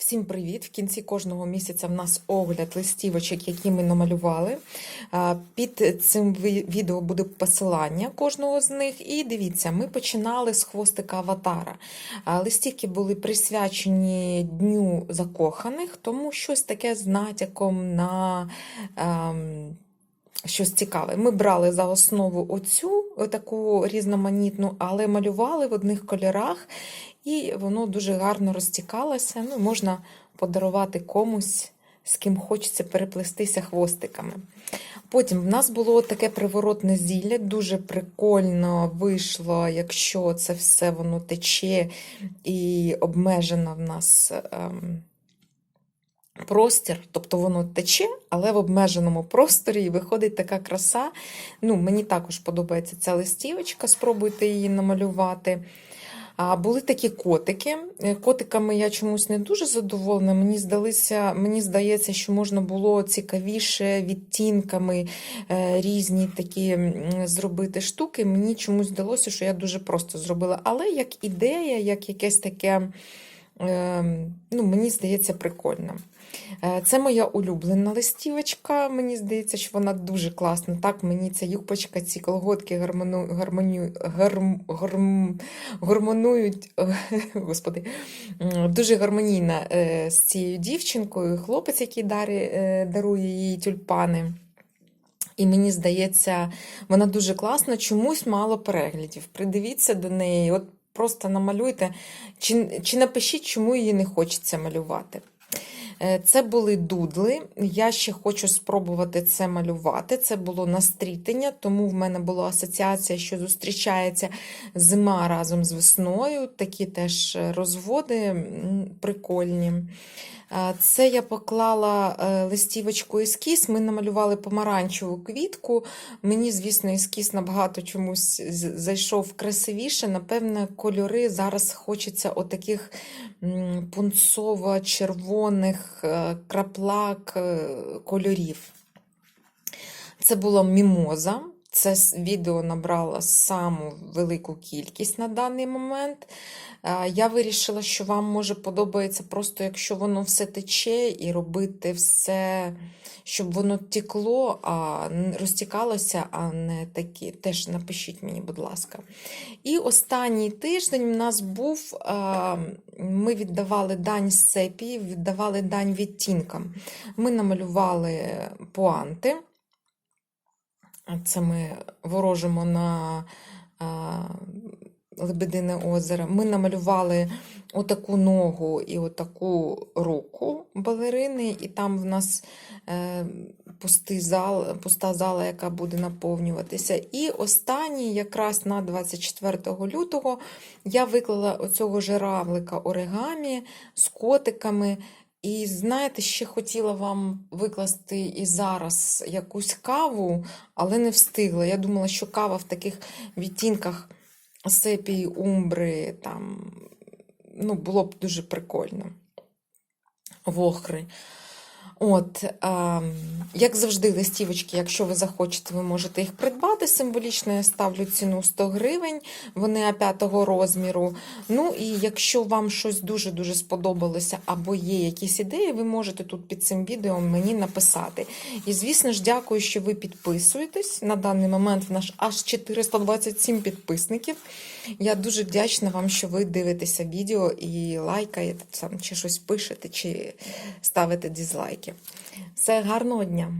Всім привіт! В кінці кожного місяця в нас огляд листівочок, які ми намалювали. Під цим відео буде посилання кожного з них. І дивіться, ми починали з хвостика аватара. Листівки були присвячені Дню закоханих, тому щось таке з натяком на. ем, Щось цікаве. Ми брали за основу оцю таку різноманітну, але малювали в одних кольорах, і воно дуже гарно розтікалося. Ну, можна подарувати комусь, з ким хочеться переплестися хвостиками. Потім в нас було таке приворотне зілля, дуже прикольно вийшло, якщо це все воно тече і обмежено в нас. Ем, простір, тобто воно тече, але в обмеженому просторі і виходить така краса. Ну, Мені також подобається ця листівочка, спробуйте її намалювати. А були такі котики. Е, Котиками я чомусь не дуже задоволена. Мені здалися, мені здається, що можна було цікавіше відтінками е, різні такі зробити штуки. Мені чомусь здалося, що я дуже просто зробила. Але як ідея, як якесь таке, ну, мені здається, прикольно. Е, Це моя улюблена листівочка. Мені здається, що вона дуже класна. Так, мені ця юбочка, ці колготки гармону, гармоню, гарм, гарм, гормонують. Господи, дуже гармонійна е, з цією дівчинкою. Хлопець, який е, дарує їй тюльпани. І мені здається, вона дуже класна, чомусь мало переглядів. Придивіться до неї, от просто намалюйте, чи, чи напишіть, чому її не хочеться малювати. Е, Це були дудли. Я ще хочу спробувати це малювати. Це було настрітення, тому в мене була асоціація, що зустрічається зима разом з весною. Такі теж розводи прикольні. Е, Це я поклала е, листівочку ескіз. Ми намалювали помаранчеву квітку. Мені, звісно, ескіз набагато чомусь зайшов красивіше. Напевне, кольори зараз хочеться отаких пунцово-червоних е, краплак е, кольорів. Це була мімоза. Це відео набрало саму велику кількість на даний момент. Е, Я вирішила, що вам може подобається просто, якщо воно все тече, і робити все, щоб воно текло, а розтікалося, а не такі. Теж напишіть мені, будь ласка. І останній тиждень у нас був, е, ми віддавали дань сепії, віддавали дань відтінкам. Ми намалювали пуанти. Це ми ворожимо на Лебедине озеро. Ми намалювали отаку ногу і отаку руку балерини, і там в нас е, пустий зал, пуста зала, яка буде наповнюватися. І останній, якраз на 24 лютого, я виклала оцього жиравлика оригамі з котиками. І знаєте, ще хотіла вам викласти і зараз якусь каву, але не встигла. Я думала, що кава в таких відтінках сепії, умбри, там, ну, було б дуже прикольно. Вохри. От, а, як завжди, листівочки, якщо ви захочете, ви можете їх придбати. Символічно я ставлю ціну 100 гривень, вони А5 розміру. Ну і якщо вам щось дуже-дуже сподобалося або є якісь ідеї, ви можете тут під цим відео мені написати. І, звісно ж, дякую, що ви підписуєтесь. На даний момент в нас аж 427 підписників. Я дуже вдячна вам, що ви дивитеся відео і лайкаєте чи щось пишете, чи ставите дізлайки. Все, гарного дня!